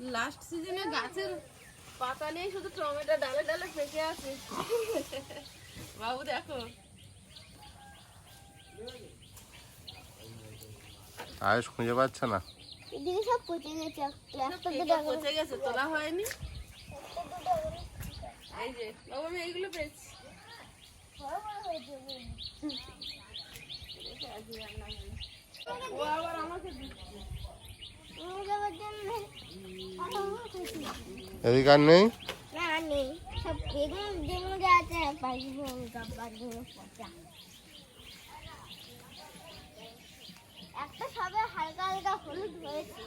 Last সিজনে গাছের পাতা নেই শুধু টমেটো ডালে ডালে পেকে আছে। বাবু দেখো। আয়ুষ খুঁজে পাচ্ছে না? এদিকে সব পচে গেছে। পচে তোলা হয়নি? এই যে বাবু আমি এইগুলো পেয়েছি। ও আবার আমাকে দিচ্ছে। এদিকে আর নেই? না নেই। সব এগুলো যেগুলো যা আছে পাখিগুলো গাছগুলো পচা একটা সবে হালকা হালকা হলুদ হয়েছে।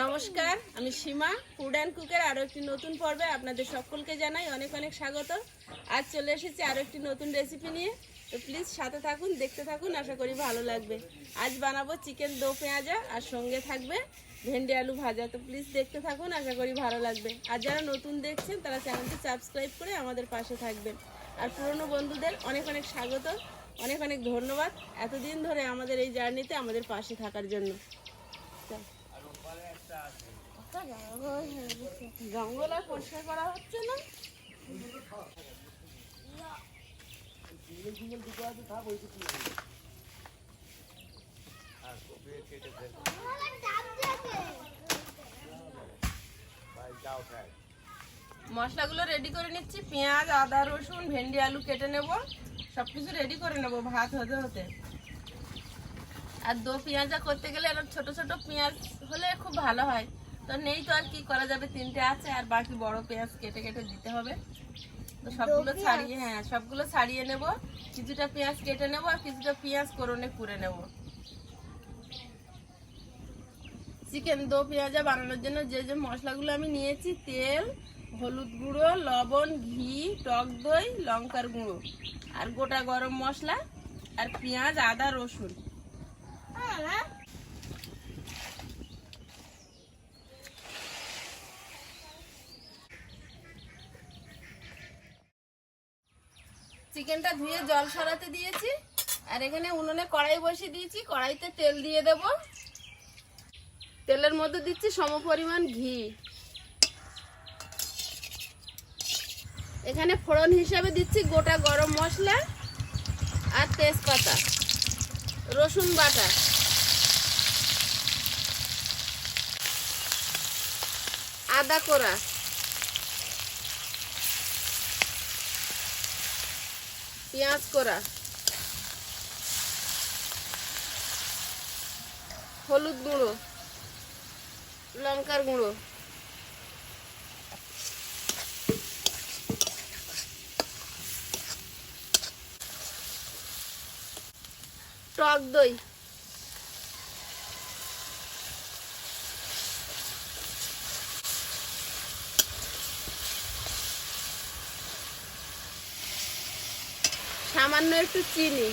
নমস্কার আমি সীমা ফুড অ্যান্ড কুকের আরও একটি নতুন পর্বে আপনাদের সকলকে জানাই অনেক অনেক স্বাগত। আজ চলে এসেছি আরও একটি নতুন রেসিপি নিয়ে। তো প্লিজ সাথে থাকুন, দেখতে থাকুন, আশা করি ভালো লাগবে। আজ বানাবো চিকেন দো পেঁয়াজা, আর সঙ্গে থাকবে ভেন্ডি আলু ভাজা। তো প্লিজ দেখতে থাকুন, আশা করি ভালো লাগবে। আর যারা নতুন দেখছেন, তারা চ্যানেলটি সাবস্ক্রাইব করে আমাদের পাশে থাকবেন। আর পুরনো বন্ধুদের অনেক অনেক স্বাগত, অনেক অনেক ধন্যবাদ এতদিন ধরে আমাদের এই জার্নিতে আমাদের পাশে থাকার জন্য। জঙ্গল আর পরিষ্কার করা হচ্ছে না? মশলাগুলো রেডি করে নিচ্ছি পেঁয়াজ আদা রসুন ভেন্ডি আলু কেটে নেব। সব কিছু রেডি করে নেব ভাত হতে হতে। আর দো পেঁয়াজা করতে গেলে এরকম ছোট ছোট পেঁয়াজ হলে খুব ভালো হয়। তো নেই তো আর কি করা যাবে? তিনটে আছে আর বাকি বড় পেঁয়াজ কেটে কেটে দিতে হবে। সবগুলো ছাড়িয়ে হ্যাঁ সবগুলো ছাড়িয়ে নেব। কিছুটা পেঁয়াজ কেটে নেব আর কিছুটা পেঁয়াজ করনে নেব। চিকেন দো পেঁয়াজা বানানোর জন্য যে যে মশলাগুলো আমি নিয়েছি, তেল, হলুদ গুঁড়ো, লবণ, ঘি, টক দই, লঙ্কার গুঁড়ো আর গোটা গরম মশলা আর পেঁয়াজ, আদা, রসুন। চিকেনটা ধুয়ে জল সরাতে দিয়েছি। আর এখানে উনুনে কড়াই বসিয়ে দিয়েছি। কড়াইতে তেল দিয়ে দেব। তেলের মধ্যে দিচ্ছি সম পরিমাণ ঘি। এখানে ফোড়ন হিসাবে দিচ্ছি গোটা গরম মশলা আর তেজপাতা। রসুন বাটা। আদা কোড়া। পেঁয়াজ করা। হলুদ গুঁড়ো লঙ্কার গুঁড়ো। টক দই। সামান্য একটু চিনি।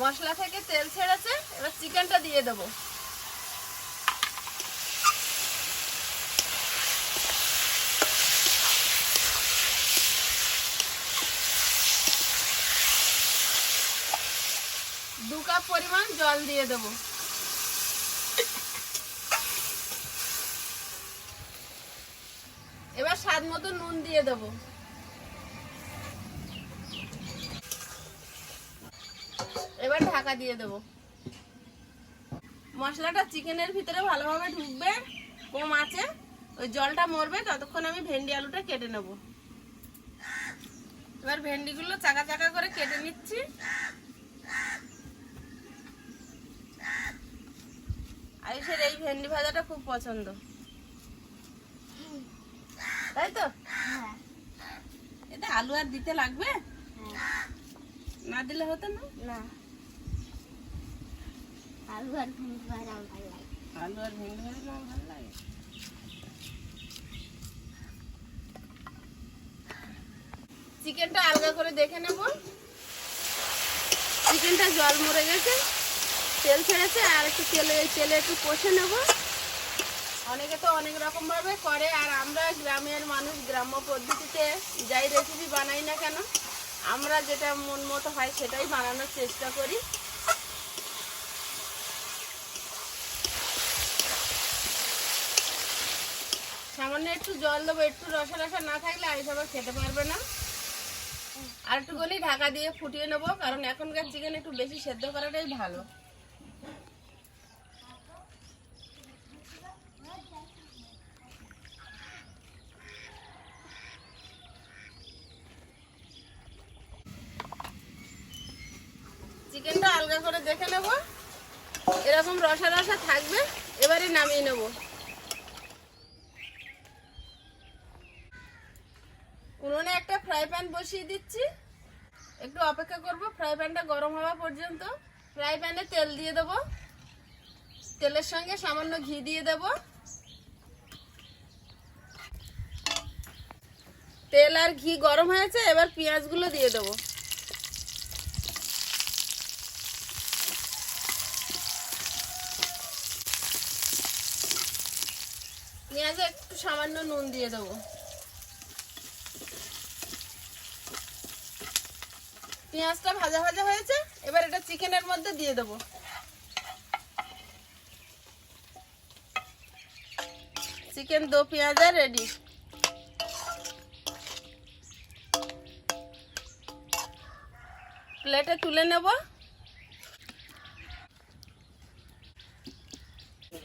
মশলা থেকে তেল ছেড়েছে, এবার চিকেনটা দিয়ে দেবো। দু কাপ পরিমাণ জল দিয়ে দেবো এবার স্বাদ মতো নুন দিয়ে দেবো। এবার ঢাকা দিয়ে দেবো। মশলাটা চিকেনের ভিতরে ভালোভাবে ঢুকবে, কম আছে। ওই জলটা মরবে, ততক্ষণ আমি ভেন্ডি আলুটা কেটে নেব। এবার ভেন্ডিগুলো চাকা চাকা করে কেটে নিচ্ছি। আয়ুষের এই ভেন্ডি ভাজাটা খুব পছন্দ। তাই তো? হ্যাঁ। এতে আলু আর দিতে লাগবে? না দিলে হতো না? না। আলু আর ভেন্ডি ভাজা আমার ভালো লাগে। আলু আর ভেন্ডি ভাজা আমার ভালো লাগে। চিকেনটা আলগা করে দেখে নেব। চিকেনটা জল মরে গেছে। তেল ছেড়েছে আর একটু তেলে তেলে একটু কষে নেব। অনেকে তো অনেক রকম ভাবে করে, আর আমরা গ্রামের মানুষ গ্রাম্য পদ্ধতিতে যাই রেসিপি বানাই না কেন, আমরা যেটা মন মতো হয় সেটাই বানানোর চেষ্টা করি। সামান্য একটু জল দেবো, একটু রসা রসা না থাকলে আমি আবার খেতে পারবে না। আর একটুখানি ঢাকা দিয়ে ফুটিয়ে নেব, কারণ এখনকার চিকেন একটু বেশি সেদ্ধ করাটাই ভালো। চিকেনটা আলগা করে দেখে নেব। এরকম রসা রসা থাকবে, এবারে নামিয়ে নেব। উনুনে একটা ফ্রাই প্যান বসিয়ে দিচ্ছি। একটু অপেক্ষা করব ফ্রাই প্যানটা গরম হওয়া পর্যন্ত। ফ্রাই প্যানে তেল দিয়ে দেবো। তেলের সঙ্গে সামান্য ঘি দিয়ে দেব। তেল আর ঘি গরম হয়েছে, এবার পেঁয়াজগুলো দিয়ে দেবো। পেঁয়াজে একটু সামান্য নুন দিয়ে দেবো। পেঁয়াজটা ভাজা ভাজা হয়েছে, এবার এটা চিকেনের মধ্যে দিয়ে দেবো। চিকেন দো পেঁয়াজা রেডি প্লেটে তুলে নেব।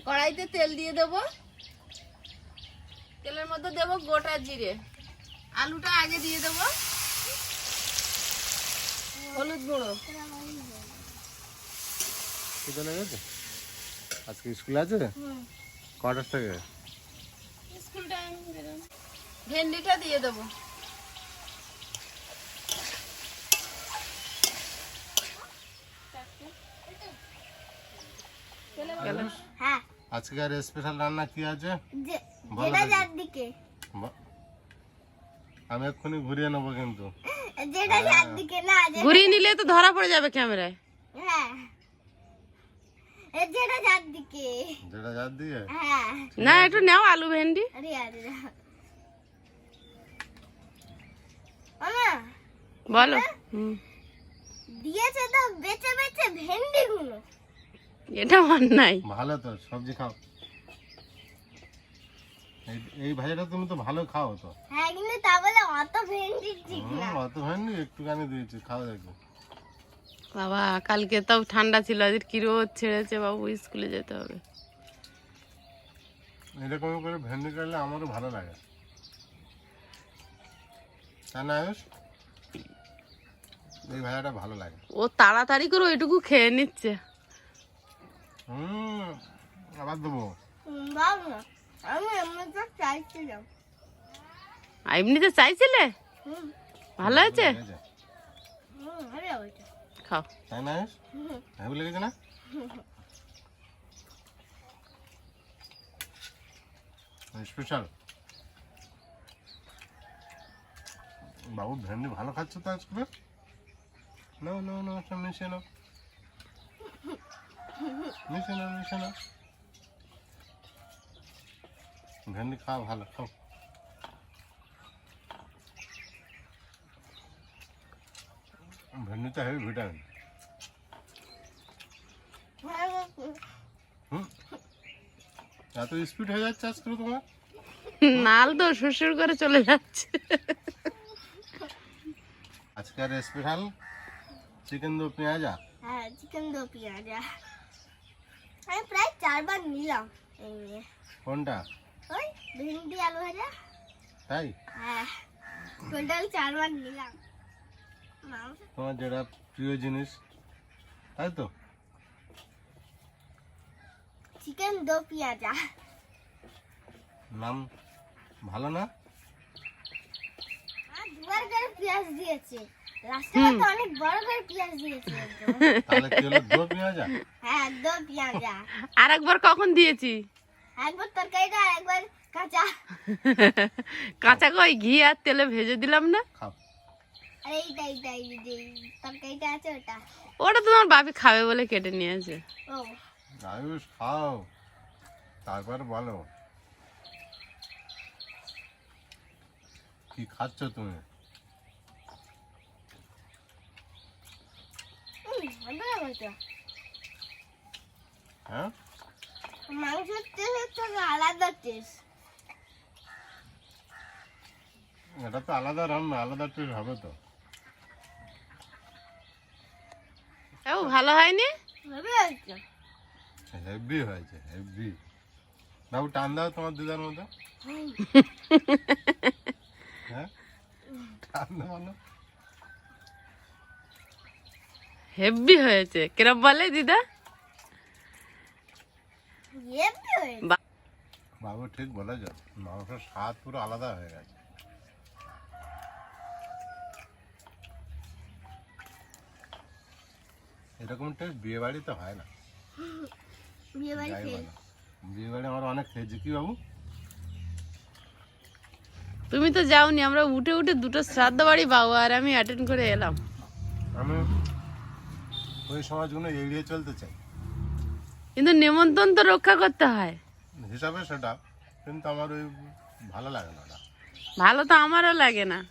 কড়াইতে তেল দিয়ে দেবো। তেলের মধ্যে দেবো গোটা জিরে। আলুটা আগে দিয়ে দেবো। হলুদ গুঁড়ো। চলে গেছে আজকে স্কুল আছে? কটার থেকে? স্কুল টাইম ভেন্ডিটা দিয়ে দেবো। হ্যাঁ। আজকের স্পেশাল রান্না কি আছে? বলো যেটা যার দিকে। আমি এক্ষুনি ঘুরিয়ে নেব কিন্তু। যেটা যার দিকে না ঘুরিয়ে নিলে তো ধরা পড়ে যাবে ক্যামেরায়। হ্যাঁ। যেটা যার দিকে। যেটা যার দিয়ে হ্যাঁ। না একটু নাও আলু ভেন্ডি। আরে আরে বলো। দিয়েছে তো বেচে বেচে ভেন্ডি গুলো এটা অন্যায় ভালো তো সবজি খাও। এই এই ভাইটা তুমি তো ভালো খাও তো। হ্যাঁ কিন্তু তা বলে অত ভেন্ডি ঠিক না। অত হয়নি একটুখানি দিয়েছি খাও দেখো বাবা কালকে তাও ঠান্ডা ছিল আজ কি রোদ ছেড়েছে বাবু স্কুলে যেতে হবে। এরকম করে ভেন্ডি করলে আমারও ভালো লাগে। তাই না আয়ুষ এই ভাইয়াটা ভালো লাগে। ও তাড়াতাড়ি করে ওইটুকু খেয়ে নিচ্ছে। হুম আবার দেবো। না আমি চাইছিলাম। এমনিতে চাইছিলে? ভালো হয়েছে? খাও। তাই না লেগেছে না? স্পেশাল বাবু ভেন্ডি ভালো খাচ্ছ তো আজকে? না নাও সব মিশিয়ে নাও। মিশিয়ে নাও মিশিয়ে নাও ভেন্ডি খাওয়া ভালো খাও। ভেন্ডিতে হেভি ভিটামিন হুম? এত স্পিড হয়ে যাচ্ছে আজকে তোমার? নাল তো শ্বশুর করে চলে যাচ্ছে। আজকের স্পেশাল চিকেন দো পেঁয়াজা। হ্যাঁ চিকেন দো পেঁয়াজা। আমি প্রায় চারবার নিলাম। এই নিয়ে। কোনটা? ওই ভেন্ডি আলু ভাজা। তাই? হ্যাঁ। টোটাল চারবার নিলাম। তোমার যেটা প্রিয় জিনিস তাই তো? চিকেন দো পেঁয়াজা। নাম ভালো না? দুবার করে পেঁয়াজ দিয়েছে। লাস্টে অনেক বড় করে পেঁয়াজ দিয়েছে তাহলে কি হলো? দো পেঁয়াজা হ্যাঁ দো পেঁয়াজা আর একবার কখন দিয়েছি? একবার তরকারিটা আর একবার কাঁচা। কাঁচা কই? ঘি আর তেলে ভেজে দিলাম না। আর এই তরকারিটা আছে ওটা। ওটা তোমার বাপি খাবে বলে কেটে নিয়েছে ও। আয়ুষ খাও। তারপর বলো। কি খাচ্ছ তুমি? হ্যাঁ? মাংসের টেস্ট থেকে আলাদা টেস্ট। এটা তো আলাদা রান্না আলাদা টেস্ট হবে তো। ও ভালো হয়নি? হেভি হয়েছে। হেভি বাবু টান দাও তোমার দিদার মতো হ্যাঁ? টান দাও বলো হেভি হয়েছে। কিরম বলে দিদা? বাবু ঠিক বলেছ। মাংসের স্বাদ পুরো আলাদা হয়ে গেছে। এরকম টেস্ট বিয়ে বাড়িতে হয় না। বাড়ি বিয়ে বাড়ি আমার অনেক খেয়েছি। কি বাবু? তুমি তো যাওনি আমরা উঠে উঠে দুটো শ্রাদ্ধ বাড়ি বাবু আর আমি অ্যাটেন্ড করে এলাম। আমি ওই সমাজগুলো এড়িয়ে চলতে চাই। কিন্তু নেমন্তন্ন তো রক্ষা করতে হয়। হিসাবে সেটা কিন্তু আমার ওই ভালো লাগে না ওটা। ভালো তো আমারও লাগে না।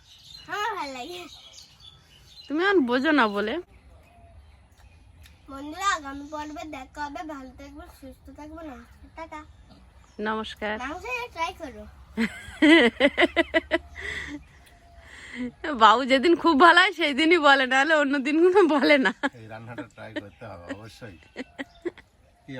আমার ভালো লাগে তুমি এখন বোঝো না বলে। বন্ধুরা আগামী পর্বে দেখা হবে। ভালো থাকবে সুস্থ থাকবে নমস্কার টাটা। নমস্কার। ট্রাই করো। বাবু যেদিন খুব ভালো হয় সেই দিনই বলে, নাহলে অন্য দিনগুলো বলে না। রান্নাটা ট্রাই করতে হবে, অবশ্যই। কি